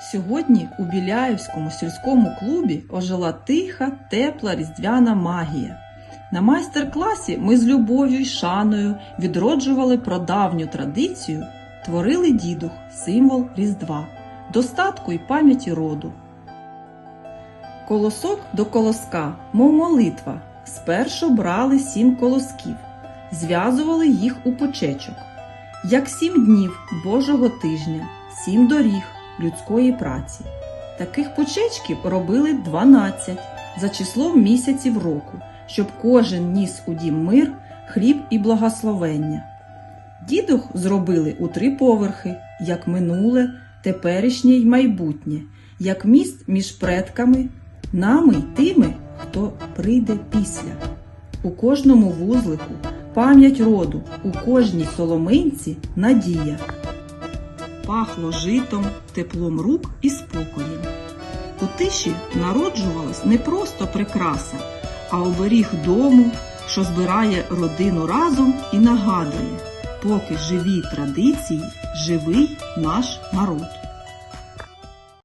Сьогодні у Біляївському сільському клубі ожила тиха, тепла різдвяна магія. На майстер-класі ми з любов'ю й шаною відроджували прадавню традицію, творили дідух, символ Різдва, достатку й пам'яті роду. Колосок до колоска, мов молитва, спершу брали сім колосків, зв'язували їх у почечок, як сім днів Божого тижня, сім доріг людської праці. Таких почечків робили 12 за числом місяців року, щоб кожен ніс у дім мир, хліб і благословення. Дідух зробили у три поверхи, як минуле, теперішнє й майбутнє, як міст між предками, нами й тими, хто прийде після. У кожному вузлику пам'ять роду, у кожній соломинці надія. Пахло житом, теплом рук і спокоєм. У тиші народжувалась не просто прикраса, а оберіг дому, що збирає родину разом і нагадує, поки живі традиції, живий наш народ.